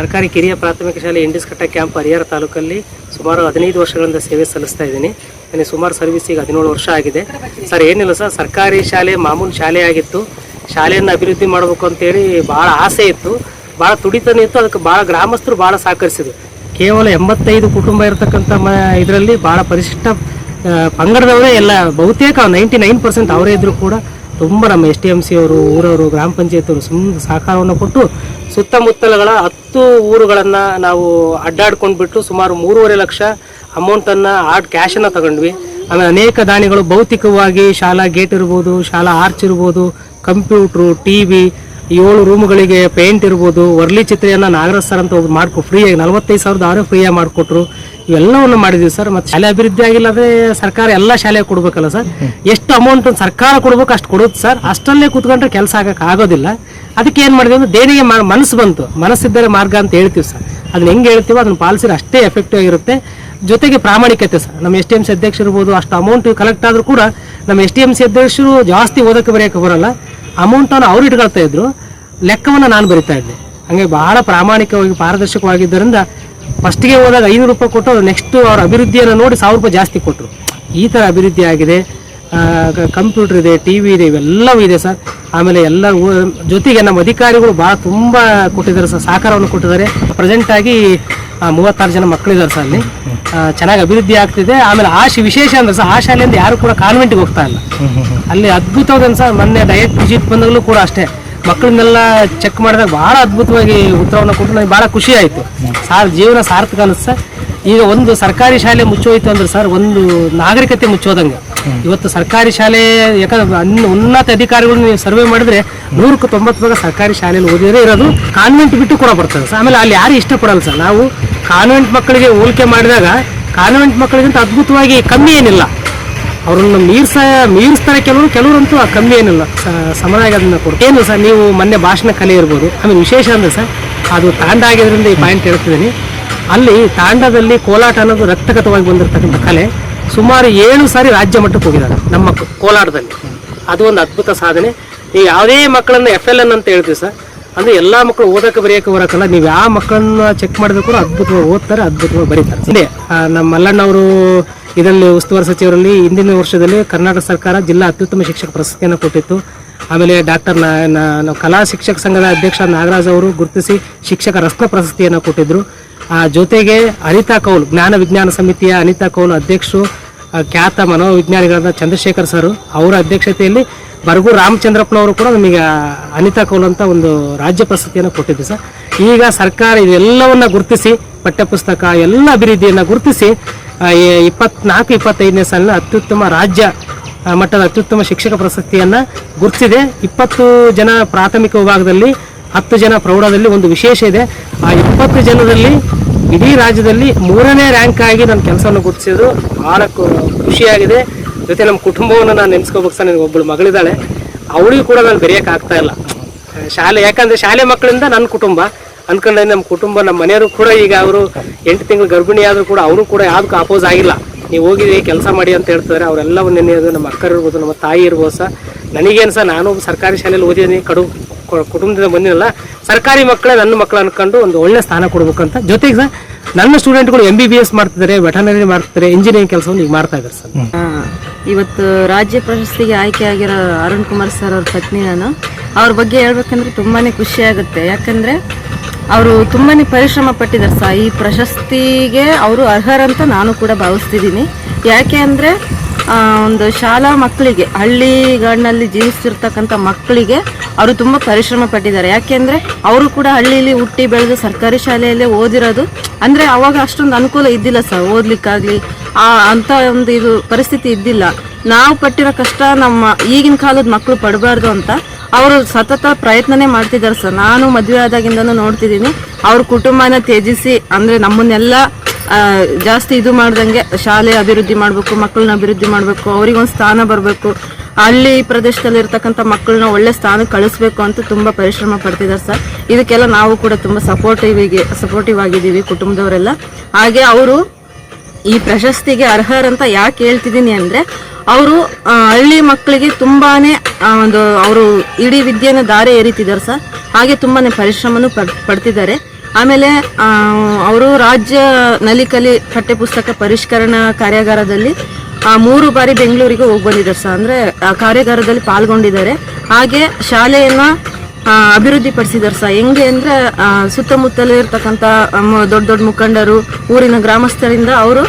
ಸರ್ಕಾರಿ ಕಿರಿಯ ಪ್ರಾಥಮಿಕ ಶಾಲೆ ಇಂಡಿಸ್ಕಟ್ಟ ಕ್ಯಾಂಪ್ ಹರಿಹರ ತಾಲೂಕಲ್ಲಿ ಸುಮಾರು ಹದಿನೈದು ವರ್ಷಗಳಿಂದ ಸೇವೆ ಸಲ್ಲಿಸ್ತಾ ಇದ್ದೀನಿ. ನನಗೆ ಸುಮಾರು ಸರ್ವಿಸ್ ಈಗ ಹದಿನೇಳು ವರ್ಷ ಆಗಿದೆ. ಸರ್, ಏನಿಲ್ಲ ಸರ್, ಸರ್ಕಾರಿ ಶಾಲೆ ಮಾಮೂಲು ಶಾಲೆ ಆಗಿತ್ತು. ಶಾಲೆಯನ್ನು ಅಭಿವೃದ್ಧಿ ಮಾಡಬೇಕು ಅಂತೇಳಿ ಭಾಳ ಆಸೆ ಇತ್ತು. ಭಾಳ ತುಡಿತನೇ ಇತ್ತು. ಅದಕ್ಕೆ ಭಾಳ ಗ್ರಾಮಸ್ಥರು ಭಾಳ ಸಹಕರಿಸಿದ್ರು. ಕೇವಲ ಎಂಬತ್ತೈದು ಕುಟುಂಬ ಇರತಕ್ಕಂಥ ಮ, ಇದರಲ್ಲಿ ಭಾಳ ಪರಿಶಿಷ್ಟ ಪಂಗಡದವರೇ ಎಲ್ಲ ಬಹುತೇಕ ನೈಂಟಿ ನೈನ್ ಪರ್ಸೆಂಟ್ ಅವರೇ ಇದ್ದರೂ ಕೂಡ ತುಂಬ ನಮ್ಮ ಎಸ್ ಟಿ ಎಂ ಸಿ ಅವರು, ಊರವರು, ಗ್ರಾಮ ಪಂಚಾಯತ್ ಸುಮ್ ಸಹಕಾರವನ್ನು ಕೊಟ್ಟು ಸುತ್ತಮುತ್ತಲಗಳ ಹತ್ತು ಊರುಗಳನ್ನು ನಾವು ಅಡ್ಡಾಡ್ಕೊಂಡ್ಬಿಟ್ಟು ಸುಮಾರು ಮೂರುವರೆ ಲಕ್ಷ ಅಮೌಂಟನ್ನು ಆಡ್ ಕ್ಯಾಶನ್ನು ತಗೊಂಡ್ವಿ. ಆಮೇಲೆ ಅನೇಕ ದಾನಿಗಳು ಭೌತಿಕವಾಗಿ ಶಾಲಾ ಗೇಟ್ ಇರ್ಬೋದು, ಶಾಲಾ ಆರ್ಚ್ ಇರ್ಬೋದು ಕಂಪ್ಯೂಟ್ರು ಟಿ ವಿ ಏಳು ರೂಮ್ಗಳಿಗೆ ಪೇಂಟ್ ಇರ್ಬೋದು, ವರ್ಲಿ ಚಿತ್ರೆಯನ್ನು ನಾಗರಾಜ್ ಸರ್ ಅಂತ ಒಬ್ರು ಮಾಡ್ಕೊ ಫ್ರೀಯಾಗಿ ನಲವತ್ತೈದು ಸಾವಿರದ ಆರು ಫ್ರೀಯಾಗಿ ಮಾಡಿಕೊಟ್ರು. ಇವೆಲ್ಲವನ್ನು ಮಾಡಿದ್ವಿ ಸರ್ ಮತ್ತು ಶಾಲೆ ಅಭಿವೃದ್ಧಿ ಆಗಿಲ್ಲ ಅಂದ್ರೆ ಸರ್ಕಾರ ಎಲ್ಲ ಶಾಲೆಗೆ ಕೊಡಬೇಕಲ್ಲ ಸರ್ ಎಷ್ಟು ಅಮೌಂಟ್ ಸರ್ಕಾರ ಕೊಡ್ಬೇಕು ಅಷ್ಟು ಕೊಡುತ್ತೆ ಸರ್ ಅಷ್ಟಲ್ಲೇ ಕೂತ್ಕೊಂಡ್ರೆ ಕೆಲಸ ಆಗಕ್ಕೆ ಆಗೋದಿಲ್ಲ. ಅದಕ್ಕೆ ಏನು ಮಾಡಿದ್ವಿ ಅಂದ್ರೆ ದೇಣಿಗೆ ಮನಸ್ಸು ಬಂತು. ಮನಸ್ಸಿದ್ದರೆ ಮಾರ್ಗ ಅಂತ ಹೇಳ್ತೀವಿ ಸರ್ ಅದನ್ನ ಹೆಂಗೆ ಹೇಳ್ತೀವೋ ಅದನ್ನ ಪಾಲಿಸಿದ್ರೆ ಅಷ್ಟೇ ಎಫೆಕ್ಟಿವ್ ಆಗಿರುತ್ತೆ. ಜೊತೆಗೆ ಪ್ರಾಮಾಣಿಕತೆ ಸರ್ ನಮ್ಮ ಎಸ್ ಟಿ ಎಂ ಸಿ ಅಧ್ಯಕ್ಷರು ಇರ್ಬೋದು, ಅಷ್ಟು ಅಮೌಂಟ್ ಕಲೆಕ್ಟ್ ಆದರೂ ಕೂಡ ನಮ್ಮ ಎಸ್ ಟಿ ಎಂ ಸಿ ಅಧ್ಯಕ್ಷರು ಜಾಸ್ತಿ ಓದಕ್ಕೆ ಬರೆಯೋಕ್ಕೆ ಬರಲ್ಲ. ಅಮೌಂಟನ್ನು ಅವ್ರು ಇಟ್ಕೊಳ್ತಾ ಇದ್ರು ಲೆಕ್ಕವನ್ನು ನಾನು ಬರಿತಾ ಇದ್ದೆ. ಹಂಗೆ ಬಹಳ ಪ್ರಾಮಾಣಿಕವಾಗಿ ಪಾರದರ್ಶಕವಾಗಿದ್ದರಿಂದ ಫಸ್ಟ್ಗೆ ಹೋದಾಗ ಐನೂರು ರೂಪಾಯಿ ಕೊಟ್ಟು ನೆಕ್ಸ್ಟ್ ಅವ್ರ ಅಭಿವೃದ್ಧಿಯನ್ನು ನೋಡಿ ಸಾವಿರ ರೂಪಾಯಿ ಜಾಸ್ತಿ ಕೊಟ್ಟರು ಈ ಥರ ಅಭಿವೃದ್ಧಿ ಆಗಿದೆ. ಕಂಪ್ಯೂಟರ್ ಇದೆ ಟಿ ವಿ ಇದೆ ಇವೆಲ್ಲವೂ ಇದೆ ಸರ್. ಆಮೇಲೆ ಎಲ್ಲ ಜೊತೆಗೆ ನಮ್ಮ ಅಧಿಕಾರಿಗಳು ಭಾಳ ತುಂಬ ಕೊಟ್ಟಿದ್ದಾರೆ ಸರ್ ಸಹಕಾರವನ್ನು ಕೊಟ್ಟಿದ್ದಾರೆ. ಪ್ರೆಸೆಂಟ್ ಆಗಿ ಆ, ಮೂವತ್ತಾರು ಜನ ಮಕ್ಕಳಿದ್ದಾರೆ ಸರ್ ಅಲ್ಲಿ. ಚೆನ್ನಾಗಿ ಅಭಿವೃದ್ಧಿ ಆಗ್ತಿದೆ. ಆಮೇಲೆ ಆ ವಿಶೇಷ ಅಂದ್ರೆ ಸರ್ ಆ ಶಾಲೆಯಿಂದ ಯಾರು ಕೂಡ ಕಾನ್ವೆಂಟ್ಗೆ ಹೋಗ್ತಾ ಇಲ್ಲ. ಅಲ್ಲಿ ಅದ್ಭುತವಾದ ಸರ್, ಮೊನ್ನೆ ಡಯಟ್ ವಿಸಿಟ್ ಬಂದಾಗಲೂ ಕೂಡ ಅಷ್ಟೇ. ಮಕ್ಕಳನ್ನೆಲ್ಲ ಚೆಕ್ ಮಾಡಿದಾಗ ಬಹಳ ಅದ್ಭುತವಾಗಿ ಉತ್ತರವನ್ನು ಕೊಟ್ಟು ನನಗೆ ಬಹಳ ಖುಷಿ ಆಯಿತು. ಸಾರ್, ಜೀವನ ಸಾರ್ಥಕ ಅನಿಸ್ತು ಸರ್. ಈಗ ಒಂದು ಸರ್ಕಾರಿ ಶಾಲೆ ಮುಚ್ಚೋಯ್ತು ಅಂದ್ರೆ ಸರ್, ಒಂದು ನಾಗರಿಕತೆ ಮುಚ್ಚೋದಂಗೆ. ಇವತ್ತು ಸರ್ಕಾರಿ ಶಾಲೆ, ಯಾಕಂದ್ರೆ ಉನ್ನತ ಅಧಿಕಾರಿಗಳು ನೀವು ಸರ್ವೆ ಮಾಡಿದ್ರೆ ನೂರಕ್ಕೆ ತೊಂಬತ್ತು ಭಾಗ ಸರ್ಕಾರಿ ಶಾಲೆಯಲ್ಲಿ ಓದಿದ್ರೆ ಇರೋದು ಕಾನ್ವೆಂಟ್ ಬಿಟ್ಟು ಕೂಡ ಬರ್ತದೆ ಸರ್. ಆಮೇಲೆ ಅಲ್ಲಿ ಯಾರು ಇಷ್ಟಪಡಲ್ಲ ಸರ್. ನಾವು ಕಾನ್ವೆಂಟ್ ಮಕ್ಕಳಿಗೆ ಹೋಲಿಕೆ ಮಾಡಿದಾಗ ಕಾನ್ವೆಂಟ್ ಮಕ್ಕಳಿಗಿಂತ ಅದ್ಭುತವಾಗಿ ಕಮ್ಮಿ ಏನಿಲ್ಲ. ಅವ್ರನ್ನ ಮೀರ್ಸ, ಮೀರಿಸ್ತಾರೆ ಕೆಲವರು, ಕೆಲವರಂತೂ ಆ ಕಮ್ಮಿ ಏನಿಲ್ಲ. ಸಮನಾಗಿ ಅದನ್ನ ಕೊಡ್ತಾರೆ. ಏನು ಸರ್, ನೀವು ಮೊನ್ನೆ ಭಾಷಣ ಕಲೆ ಇರ್ಬೋದು. ಆಮೇಲೆ ವಿಶೇಷ ಅಂದ್ರೆ ಸರ್, ಅದು ತಾಂಡ ಆಗಿದ್ರಿಂದ ಈ ಪಾಯಿಂಟ್ ಹೇಳ್ತಿದ್ದೀನಿ. ಅಲ್ಲಿ ತಾಂಡದಲ್ಲಿ ಕೋಲಾಟ ಅನ್ನೋದು ರಕ್ತಗತವಾಗಿ ಬಂದಿರತಕ್ಕಂಥ ಕಲೆ ಸುಮಾರು ಏಳು ಸಾರಿ ರಾಜ್ಯ ಮಟ್ಟಕ್ಕೆ ಹೋಗಿದ್ದಾರೆ ನಮ್ಮ ಕೋಲಾಟದಲ್ಲಿ. ಅದು ಒಂದು ಅದ್ಭುತ ಸಾಧನೆ. ಈ ಯಾವುದೇ ಮಕ್ಕಳನ್ನು ಎಫ್ ಎಲ್ ಎನ್ ಅಂತ ಹೇಳ್ತೀವಿ ಸರ್ ಅಂದ್ರೆ ಎಲ್ಲಾ ಮಕ್ಕಳು ಓದಕ್ಕೆ ಬರೆಯಕ್ಕೆ ಬರಕಲ್ಲ, ನೀವು ಯಾವ ಮಕ್ಕಳನ್ನ ಚೆಕ್ ಮಾಡಿದ್ರು ಅದ್ಭುತವಾಗಿ ಓದ್ತಾರೆ, ಅದ್ಭುತವಾಗಿ ಬರೀತಾರೆ. ಅದೇ ನಮ್ಮ ಮಲ್ಲಣ್ಣವರು ಇದರಲ್ಲಿ ಉಸ್ತುವಾರಿ ಸಚಿವರಲ್ಲಿ ಹಿಂದಿನ ವರ್ಷದಲ್ಲಿ ಕರ್ನಾಟಕ ಸರ್ಕಾರ ಜಿಲ್ಲಾ ಅತ್ಯುತ್ತಮ ಶಿಕ್ಷಕ ಪ್ರಶಸ್ತಿಯನ್ನು ಕೊಟ್ಟಿತ್ತು. ಆಮೇಲೆ ಡಾಕ್ಟರ್ ಕಲಾ ಶಿಕ್ಷಕ ಸಂಘದ ಅಧ್ಯಕ್ಷ ನಾಗರಾಜ್ ಅವರು ಗುರುತಿಸಿ ಶಿಕ್ಷಕ ರತ್ನ ಪ್ರಶಸ್ತಿಯನ್ನು ಕೊಟ್ಟಿದ್ರು. ಆ, ಜೊತೆಗೆ ಅನಿತಾ ಕೌಲ್, ಜ್ಞಾನ ವಿಜ್ಞಾನ ಸಮಿತಿಯ ಅನಿತಾ ಕೌಲ್ ಅಧ್ಯಕ್ಷರು ಖ್ಯಾತ ಮನೋವಿಜ್ಞಾನಿಗಳಾದ ಚಂದ್ರಶೇಖರ್ ಸರ್ ಅವರ ಅಧ್ಯಕ್ಷತೆಯಲ್ಲಿ ಬರಗು ರಾಮಚಂದ್ರಪ್ಪನವರು ಕೂಡ ನಮಗೆ ಅನಿತಾ ಕೌಲ್ ಅಂತ ಒಂದು ರಾಜ್ಯ ಪ್ರಶಸ್ತಿಯನ್ನು ಕೊಟ್ಟಿದ್ದು ಸರ್. ಈಗ ಸರ್ಕಾರ ಇದೆಲ್ಲವನ್ನ ಗುರುತಿಸಿ, ಪಠ್ಯಪುಸ್ತಕ ಎಲ್ಲ ಅಭಿವೃದ್ಧಿಯನ್ನು ಗುರುತಿಸಿ ಇಪ್ಪತ್ನಾಲ್ಕು, ಇಪ್ಪತ್ತೈದನೇ ಸಾಲಿನ ಅತ್ಯುತ್ತಮ ರಾಜ್ಯ ಮಟ್ಟದ ಅತ್ಯುತ್ತಮ ಶಿಕ್ಷಕ ಪ್ರಶಸ್ತಿಯನ್ನ ಗುರುತಿಸಿದೆ. ಇಪ್ಪತ್ತು ಜನ ಪ್ರಾಥಮಿಕ ವಿಭಾಗದಲ್ಲಿ, ಹತ್ತು ಜನ ಪ್ರೌಢದಲ್ಲಿ ಒಂದು ವಿಶೇಷ ಇದೆ. ಆ ಇಪ್ಪತ್ತು ಜನರಲ್ಲಿ ಇಡೀ ರಾಜ್ಯದಲ್ಲಿ ಮೂರನೇ ರ್ಯಾಂಕ್ ಆಗಿ ನನ್ನ ಕೆಲಸವನ್ನು ಗುರುತಿಸಿದ್ರು ಬಹಳ ಖುಷಿಯಾಗಿದೆ. ಜೊತೆ ನಮ್ಮ ಕುಟುಂಬವನ್ನು ನಾನು ನೆನೆಸ್ಕೋಬೇಕು ಸರ್, ನನಗೆ ಒಬ್ಬಳು ಮಗಳಿದ್ದಾಳೆ. ಅವಳಿಗೂ ಕೂಡ ನಾನು ಬೆರೆಯಕ್ಕೆ ಆಗ್ತಾ ಇಲ್ಲ. ಶಾಲೆ, ಯಾಕಂದ್ರೆ ಶಾಲೆ ಮಕ್ಕಳಿಂದ ನನ್ನ ಕುಟುಂಬ. ಅನ್ಕೊಂಡೆ ನಮ್ಮ ಕುಟುಂಬ, ನಮ್ಮ ಮನೆಯವರು ಕೂಡ ಈಗ ಅವರು ಎಂಟು ತಿಂಗಳು ಗರ್ಭಿಣಿ ಆದರೂ ಕೂಡ ಅವರು ಕೂಡ ಯಾವ್ದಕ್ಕೂ ಅಪೋಸ್ ಆಗಿಲ್ಲ. ನೀವು ಹೋಗಿ ಕೆಲಸ ಮಾಡಿ ಅಂತ ಹೇಳ್ತಾರೆ ಅವರೆಲ್ಲವೂ ನೆನೆಯೋದು ನಮ್ಮ ಅಕ್ಕರು ಇರ್ಬೋದು, ನಮ್ಮ ತಾಯಿ ಇರ್ಬೋದು ಸರ್. ನನಗೇನು ಸರ್, ನಾನು ಸರ್ಕಾರಿ ಶಾಲೆಯಲ್ಲಿ ಓದಿದ್ದೀನಿ, ಕಡು ಕುಟುಂಬದಿಂದ ಬಂದಿರಲ್ಲ ಸರ್ಕಾರಿ ಮಕ್ಕಳೇ ನನ್ನ ಮಕ್ಕಳು ಅನ್ಕೊಂಡು ಒಂದು ಒಳ್ಳೆ ಸ್ಥಾನ ಕೊಡ್ಬೇಕಂತ. ಜೊತೆಗೆ ಸರ್ ನನ್ನ ಸ್ಟೂಡೆಂಟ್ಗಳು ಎಂ ಬಿ ಬಿ ಎಸ್ ಮಾಡ್ತಿದ್ದಾರೆ ವೆಟನರಿ ಮಾಡ್ತಿದ್ದಾರೆ ಇಂಜಿನಿಯರಿಂಗ್ ಕೆಲಸವನ್ನು ಈಗ ಮಾಡ್ತಾ ಇದ್ದಾರೆ ಸರ್. ಇವತ್ತು ರಾಜ್ಯ ಪ್ರಶಸ್ತಿಗೆ ಆಯ್ಕೆಯಾಗಿರೋ ಅರುಣ್ ಕುಮಾರ್ ಸರ್ ಅವ್ರ ಪತ್ನಿ ನಾನು. ಅವ್ರ ಬಗ್ಗೆ ಹೇಳ್ಬೇಕಂದ್ರೆ ತುಂಬಾನೇ ಖುಷಿ ಆಗುತ್ತೆ. ಯಾಕಂದ್ರೆ ಅವರು ತುಂಬಾನೇ ಪರಿಶ್ರಮ ಪಟ್ಟಿದ್ದಾರೆ ಸರ್. ಈ ಪ್ರಶಸ್ತಿಗೆ ಅವರು ಅರ್ಹರಂತ ನಾನು ಕೂಡ ಭಾವಿಸ್ತಿದ್ದೀನಿ. ಯಾಕೆ ಅಂದ್ರೆ ಒಂದು ಶಾಲಾ ಮಕ್ಕಳಿಗೆ ಹಳ್ಳಿಗಳಲ್ಲಿ ಜೀವಿಸ್ತಿರ್ತಕ್ಕಂಥ ಮಕ್ಕಳಿಗೆ ಅವರು ತುಂಬ ಪರಿಶ್ರಮ ಪಟ್ಟಿದ್ದಾರೆ. ಯಾಕೆಂದರೆ ಅವರು ಕೂಡ ಹಳ್ಳಿಯಲ್ಲಿ ಹುಟ್ಟಿ ಬೆಳೆದು ಸರ್ಕಾರಿ ಶಾಲೆಯಲ್ಲೇ ಓದಿರೋದು. ಅಂದರೆ ಅವಾಗ ಅಷ್ಟೊಂದು ಅನುಕೂಲ ಇದ್ದಿಲ್ಲ ಸರ್, ಓದಲಿಕ್ಕಾಗಲಿ. ಆ ಅಂಥ ಒಂದು ಇದು ಪರಿಸ್ಥಿತಿ ಇದ್ದಿಲ್ಲ. ನಾವು ಪಟ್ಟಿರೋ ಕಷ್ಟ ನಮ್ಮ ಈಗಿನ ಕಾಲದ ಮಕ್ಕಳು ಪಡಬಾರ್ದು ಅಂತ ಅವರು ಸತತ ಪ್ರಯತ್ನನೇ ಮಾಡ್ತಿದ್ದಾರೆ ಸರ್. ನಾನು ಮದುವೆ ಆದಾಗಿಂದನೂ ನೋಡ್ತಿದ್ದೀನಿ. ಅವ್ರ ಕುಟುಂಬನ ತ್ಯಜಿಸಿ, ಅಂದರೆ ನಮ್ಮನ್ನೆಲ್ಲ ಜಾಸ್ತಿ ಇದು ಮಾಡ್ದಂಗೆ ಶಾಲೆ ಅಭಿವೃದ್ಧಿ ಮಾಡಬೇಕು, ಮಕ್ಕಳನ್ನ ಅಭಿವೃದ್ಧಿ ಮಾಡಬೇಕು, ಅವ್ರಿಗೊಂದು ಸ್ಥಾನ ಬರಬೇಕು. ಅಲ್ಲಿ ಪ್ರದೇಶದಲ್ಲಿ ಇರ್ತಕ್ಕಂಥ ಮಕ್ಕಳನ್ನ ಒಳ್ಳೆ ಸ್ಥಾನಕ್ಕೆ ಕಳಿಸ್ಬೇಕು ಅಂತ ತುಂಬ ಪರಿಶ್ರಮ ಪಡ್ತಿದ್ದಾರೆ ಸರ್. ಇದಕ್ಕೆಲ್ಲ ನಾವು ಕೂಡ ತುಂಬ ಸಪೋರ್ಟಿವ್ ಸಪೋರ್ಟಿವ್ ಆಗಿದ್ದೀವಿ ಕುಟುಂಬದವರೆಲ್ಲ. ಹಾಗೆ ಅವರು ಈ ಪ್ರಶಸ್ತಿಗೆ ಅರ್ಹರಂತ ಯಾಕೆ ಹೇಳ್ತಿದ್ದೀನಿ ಅಂದರೆ, ಅವರು ಹಳ್ಳಿ ಮಕ್ಕಳಿಗೆ ತುಂಬಾ ಒಂದು, ಅವರು ಇಡೀ ವಿದ್ಯೆಯನ್ನು ದಾರಿ ಏರಿತಿದ್ದಾರೆ ಸರ್. ಹಾಗೆ ತುಂಬಾ ಪರಿಶ್ರಮನೂ ಪಡ್, ಪಡ್ತಿದ್ದಾರೆ. ಆಮೇಲೆ ಅವರು ರಾಜ್ಯ ನಲಿಕಲಿ ಪಠ್ಯಪುಸ್ತಕ ಪರಿಷ್ಕರಣಾ ಕಾರ್ಯಾಗಾರದಲ್ಲಿ ಮೂರು ಬಾರಿ ಬೆಂಗಳೂರಿಗೆ ಹೋಗಿ ಬಂದಿದ್ದಾರೆ ಸರ್. ಅಂದರೆ, ಆ, ಕಾರ್ಯಾಗಾರದಲ್ಲಿ ಪಾಲ್ಗೊಂಡಿದ್ದಾರೆ. ಹಾಗೆ ಶಾಲೆಯನ್ನು ಅಭಿವೃದ್ಧಿ ಪಡಿಸಿದ್ದಾರೆ ಸರ್. ಹೆಂಗೆ ಅಂದರೆ ಸುತ್ತಮುತ್ತಲೇ ಇರ್ತಕ್ಕಂಥ ದೊಡ್ಡ ದೊಡ್ಡ ಮುಖಂಡರು, ಊರಿನ ಗ್ರಾಮಸ್ಥರಿಂದ ಅವರು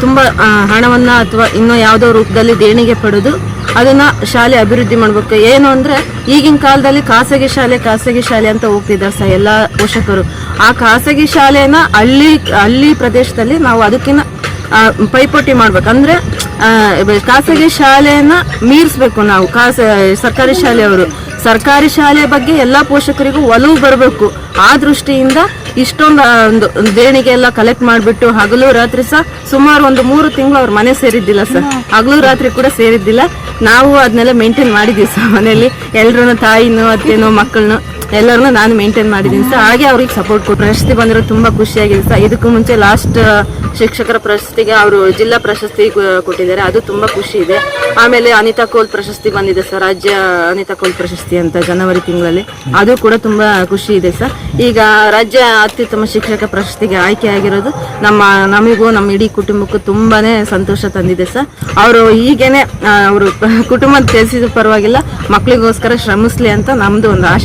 ತುಂಬ ಹಣವನ್ನ ಅಥವಾ ಇನ್ನೂ ಯಾವುದೋ ರೂಪದಲ್ಲಿ ದೇಣಿಗೆ ಪಡೆದು ಅದನ್ನ ಶಾಲೆ ಅಭಿವೃದ್ಧಿ ಮಾಡ್ಬೇಕು. ಏನು ಅಂದ್ರೆ ಈಗಿನ ಕಾಲದಲ್ಲಿ ಖಾಸಗಿ ಶಾಲೆ ಖಾಸಗಿ ಶಾಲೆ ಅಂತ ಹೋಗ್ತಿದ್ದಾರೆ ಸರ್ ಎಲ್ಲಾ ಪೋಷಕರು. ಆ ಖಾಸಗಿ ಶಾಲೆನ ಹಳ್ಳಿ ಹಳ್ಳಿ ಪ್ರದೇಶದಲ್ಲಿ ನಾವು ಅದಕ್ಕಿಂತ ಪೈಪೋಟಿ ಮಾಡ್ಬೇಕು. ಅಂದ್ರೆ ಖಾಸಗಿ ಶಾಲೆಯನ್ನ ಮೀರಿಸ್ಬೇಕು ನಾವು, ಖಾಸ, ಸರ್ಕಾರಿ ಶಾಲೆಯವರು. ಸರ್ಕಾರಿ ಶಾಲೆಯ ಬಗ್ಗೆ ಎಲ್ಲಾ ಪೋಷಕರಿಗೂ ಒಲವು ಬರಬೇಕು. ಆ ದೃಷ್ಟಿಯಿಂದ ಇಷ್ಟೊಂದು ದೇಣಿಗೆ ಎಲ್ಲ ಕಲೆಕ್ಟ್ ಮಾಡಿಬಿಟ್ಟು ಹಗಲು ರಾತ್ರಿ ಸಹ ಸುಮಾರು ಒಂದು ಮೂರು ತಿಂಗಳು ಅವ್ರ ಮನೆ ಸೇರಿದ್ದಿಲ್ಲ ಸರ್. ಹಗಲು ರಾತ್ರಿ ಕೂಡ ಸೇರಿದ್ದಿಲ್ಲ. ನಾವು ಅದನ್ನೆಲ್ಲ ಮೇಂಟೈನ್ ಮಾಡಿದ್ದೀವಿ ಸರ್ ಮನೆಯಲ್ಲಿ. ಎಲ್ಲರೂ ತಾಯಿನೂ ಅತ್ತೆನೋ ಮಕ್ಕಳನ್ನು ಎಲ್ಲರನ್ನೂ ನಾನು ಮೇಂಟೈನ್ ಮಾಡಿದ್ದೀನಿ ಸರ್. ಹಾಗೆ ಅವ್ರಿಗೆ ಸಪೋರ್ಟ್ ಕೊಟ್ಟು ಪ್ರಶಸ್ತಿ ಬಂದಿರೋದು ತುಂಬಾ ಖುಷಿಯಾಗಿದೆ ಸರ್. ಇದಕ್ಕೂ ಮುಂಚೆ ಲಾಸ್ಟ್ ಶಿಕ್ಷಕರ ಪ್ರಶಸ್ತಿಗೆ ಅವರು ಜಿಲ್ಲಾ ಪ್ರಶಸ್ತಿ ಕೊಟ್ಟಿದ್ದಾರೆ. ಅದು ತುಂಬಾ ಖುಷಿ ಇದೆ. ಆಮೇಲೆ ಅನಿತಾ ಕೋಲ್ ಪ್ರಶಸ್ತಿ ಬಂದಿದೆ ಸರ್. ರಾಜ್ಯ ಅನಿತಾ ಕೋಲ್ ಪ್ರಶಸ್ತಿ ಅಂತ ಜನವರಿ ತಿಂಗಳಲ್ಲಿ. ಅದು ಕೂಡ ತುಂಬಾ ಖುಷಿ ಇದೆ ಸರ್. ಈಗ ರಾಜ್ಯ ಅತ್ಯುತ್ತಮ ಶಿಕ್ಷಕ ಪ್ರಶಸ್ತಿಗೆ ಆಯ್ಕೆ ಆಗಿರೋದು ನಮ್ಮ, ನಮಗೂ, ನಮ್ಮ ಇಡೀ ಕುಟುಂಬಕ್ಕೂ ತುಂಬಾನೇ ಸಂತೋಷ ತಂದಿದೆ ಸರ್. ಅವರು ಹೀಗೇನೆ ಅವರು ಕುಟುಂಬ ತಿಳಿಸಿದ ಪರವಾಗಿಲ್ಲ ಮಕ್ಕಳಿಗೋಸ್ಕರ ಶ್ರಮಿಸ್ಲಿ ಅಂತ ನಮ್ಮದು ಒಂದು ಆಶೆ